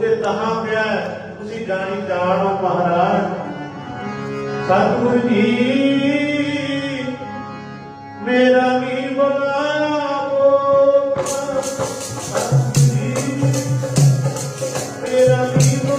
ਉੱਤੇ ਤਹਾਂ ਪਿਆ ਹੈ, ਤੁਸੀਂ ਜਾਣੀ ਜਾਣੋ ਮਹਾਰਾਜ। ਸਤਿਗੁਰੂ ਜੀ ਮੇਰਾ ਵੀਰ ਬੁਲਾਇਆ ਬੋਲ। ਸਤਿਗੁਰੂ ਜੀ ਮੇਰਾ ਵੀਰ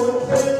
ਜੀ ਕੋਠੇ